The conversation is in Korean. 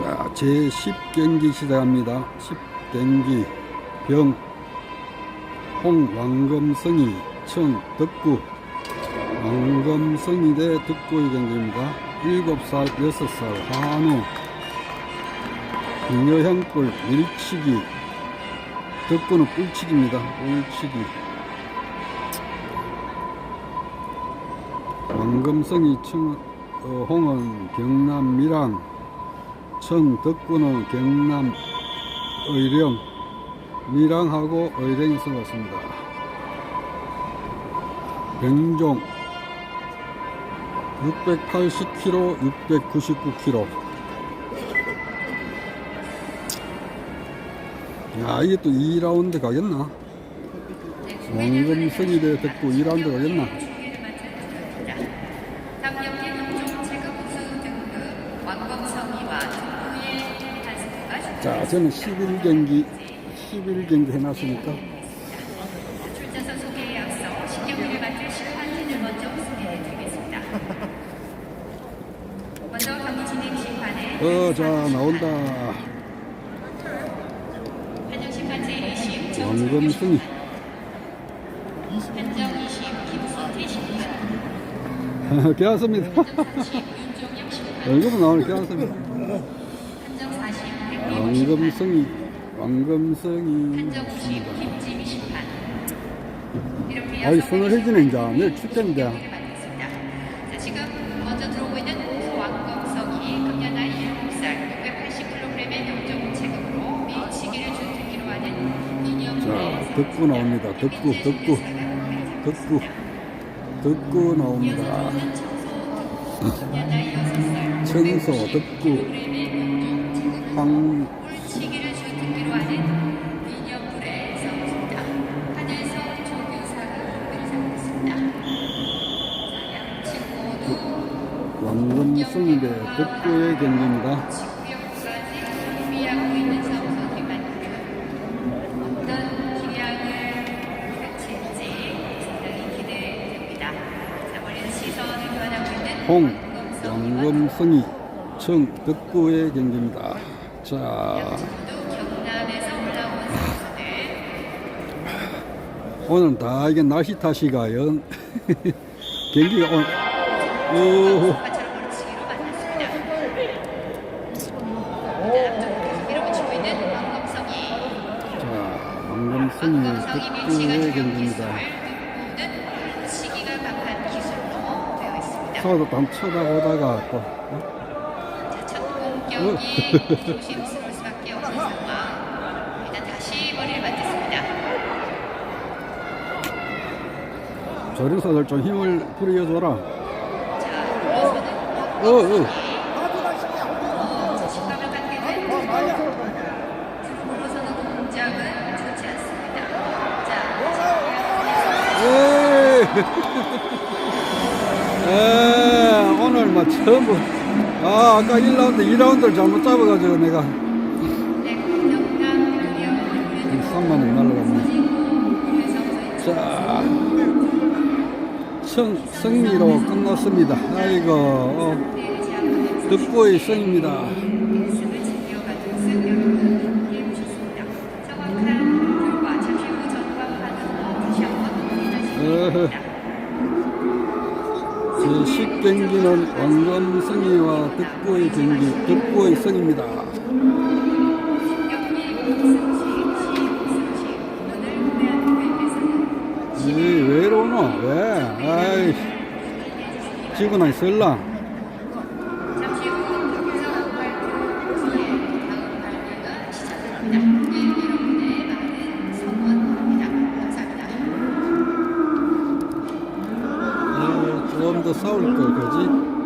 자, 제 10경기 시작합니다. 10경기 병, 홍, 왕검성이, 청, 덕구, 왕검성이 대 덕구의 경기입니다. 7살, 6살, 한우, 잉여향불, 밀치기, 덕구는 뿔치기입니다. 뿔치기. 왕검성이, 청, 어, 홍은 경남 밀양, 청 덕구는 경남 의령 밀양하고 의령이 쏘았습니다. 병종 680kg, 699kg. 야, 이게 또 2라운드 가겠나? 왕금성이 대 덕구 2라운드 가겠나? 왕검성이와 자, 저는 11경기, 11경기 해놨으니까. 출전선 소개에 앞서 신경을 맡을 심판진을 먼저 소개해 드리겠습니다. 먼저 경기 진행 심판에 어, 자, 나온다. 한정 심판 제2심 정수 왕금성이. 한정 2심 김수태 심판 괜찮습니다. 한정 3심 윤종영 심판 얼굴은 나오는 괜찮습니다. 한정 4심 백명호 심판 왕금성이, 왕금성이. 한정 5심 김지미 심판 이렇게 아이, 손을 해주네, 이제. 내일. 경기를 맡았습니다. 자, 지금 먼저 들어오고 있는 왕검성이 금년 나이 7살 680kg의 0.5 체급으로 밀치기를 주특기로 하는 이념 자, 덕구 나옵니다. 덕구, 덕구, 덕구, 덕구 나옵니다. 금년 나이 6살 청소, 덕구, 황, 물치기를 주특기로 하는 이념불에 서있습니다. 하늘성 조교사가 의상했습니다. 자, 양측 모두 왕금성이 대 덕구의 경기입니다. 홍, 왕금성이, 청, 덕구의 경기입니다. 자, 선수들 오늘 다 이게 날씨 탓이가 연, 경기가 오늘, 오, 왕검성이 자, 덕구의 중요한 경기입니다. 서도 땀 쳐다보다가 또, 어? 자, 첫 공격이 조심스러울 수밖에 없는 상황. 일단 다시 머리를 맞겠습니다. 조련사들 좀 힘을 부려줘라. 자, 물러서는 어, 어. 자신감을 갖게 된 덕구. 물러서는 동작은 좋지 않습니다. 자, 에이. 에 오늘 뭐 처음 아 아까 1라운드 2라운드를 잘못 잡아가지고 내가. 네, 경남 유령 3만원 날라갔네. 자 성, 승리로 끝났습니다. 아이고 어, 득보의 승입니다. 승 전광판으로 제 10 경기는 왕검승리와 득보의 경기 득보의 승입니다. 이 왜로노? 왜? 아이 경상 발표 뒤에 다음 좀 더 싸울 걸 거지